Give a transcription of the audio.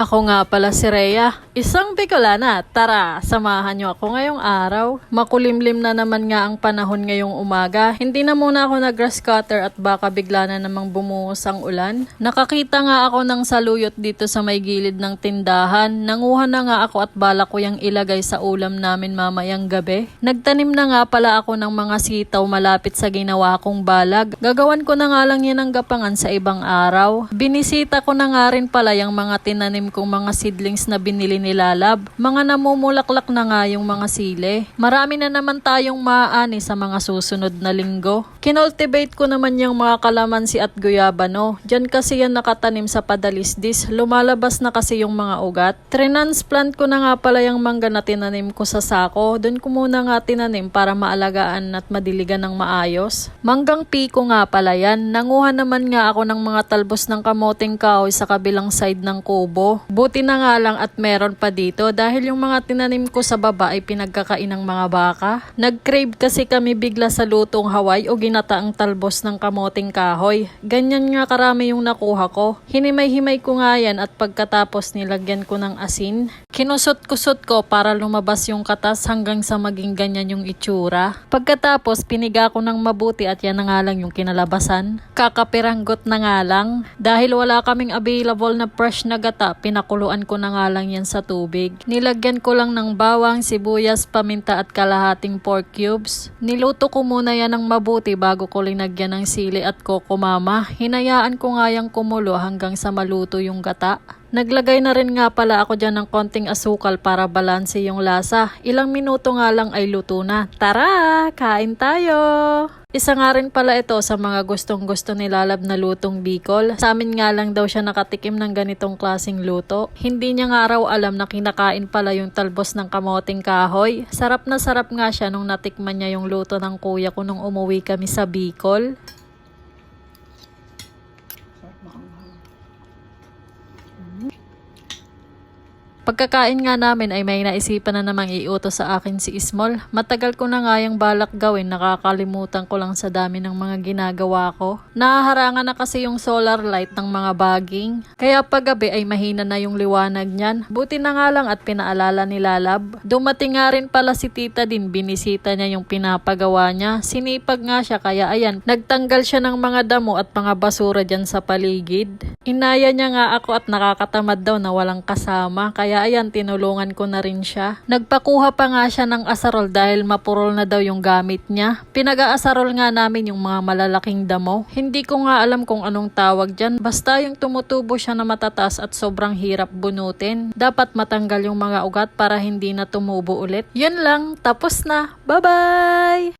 Ako nga pala si Rhea, isang Bicolana. Tara, samahan niyo ako ngayong araw. Makulimlim na naman nga ang panahon ngayong umaga. Hindi na muna ako nag-grass cutter at baka bigla na namang bumuhos ang ulan. Nakakita nga ako ng saluyot dito sa may gilid ng tindahan. Nanguha na nga ako at bala ko yung ilagay sa ulam namin mamayang gabi. Nagtanim na nga pala ako ng mga sitaw malapit sa ginawa kong balag. Gagawan ko na nga lang yan ng gapangan sa ibang araw. Binisita ko na nga rin pala yung mga tinanim kong mga seedlings na binili ni Lalab. Mga namumulaklak na nga yung mga sile. Marami na naman tayong maaani sa mga susunod na linggo. Kinultivate ko naman yung mga kalamansi at guyabano. Diyan kasi yan nakatanim sa padalisdis. Lumalabas na kasi yung mga ugat. Transplant ko na nga pala yung mangga na tinanim ko sa sako. Doon ko muna nga tinanim para maalagaan at madiligan ng maayos. Manggang piko nga pala yan. Nanguha naman nga ako ng mga talbos ng kamoting kahoy sa kabilang side ng kubo. Buti na nga lang at meron pa dito dahil yung mga tinanim ko sa baba ay pinagkakain ng mga baka. Nag-crave kasi kami bigla sa lutong Hawaii o ginataang talbos ng kamoting kahoy. Ganyan nga karami yung nakuha ko. Hinimay-himay ko nga yan at pagkatapos nilagyan ko ng asin. Kinusot-kusot ko para lumabas yung katas hanggang sa maging ganyan yung itsura. Pagkatapos piniga ko ng mabuti at yan na nga lang yung kinalabasan. Kakapiranggot na nga lang. Dahil wala kaming available na fresh na gata, pinakuluan ko na nga lang yan sa tubig. Nilagyan ko lang ng bawang, sibuyas, paminta at kalahating pork cubes. Niluto ko muna yan ng mabuti bago ko linagyan ng sili at kokomama. Hinayaan ko nga yung kumulo hanggang sa maluto yung gata. Naglagay na rin nga pala ako dyan ng konting asukal para balanse yung lasa. Ilang minuto nga lang ay luto na. Tara, kain tayo! Isa nga rin pala ito sa mga gustong gusto ni Lalab na lutong Bicol. Sa amin nga lang daw siya nakatikim ng ganitong klasing luto. Hindi niya nga raw alam na kinakain pala yung talbos ng kamoting kahoy. Sarap na sarap nga siya nung natikman niya yung luto ng kuya ko nung umuwi kami sa Bicol. Pagkakain nga namin ay may naisipan na namang iutos sa akin si Ismol. Matagal ko na nga yung balak gawin, nakakalimutan ko lang sa dami ng mga ginagawa ko. Nahaharangan na kasi yung solar light ng mga baging. Kaya paggabi ay mahina na yung liwanag niyan. Buti na nga lang at pinaalala ni Lalab. Dumating nga rin pala si tita din, binisita niya yung pinapagawa niya. Sinipag nga siya kaya ayan, nagtanggal siya ng mga damo at mga basura dyan sa paligid. Inaya niya nga ako at nakakatamad daw na walang kasama. Kaya ayan, tinulungan ko na rin siya. Nagpakuha pa nga siya ng asarol dahil mapurol na daw yung gamit niya. Pinag-aasarol nga namin yung mga malalaking damo. Hindi ko nga alam kung anong tawag dyan. Basta yung tumutubo siya na matataas at sobrang hirap bunutin. Dapat matanggal yung mga ugat para hindi na tumubo ulit. Yun lang, tapos na. Bye-bye!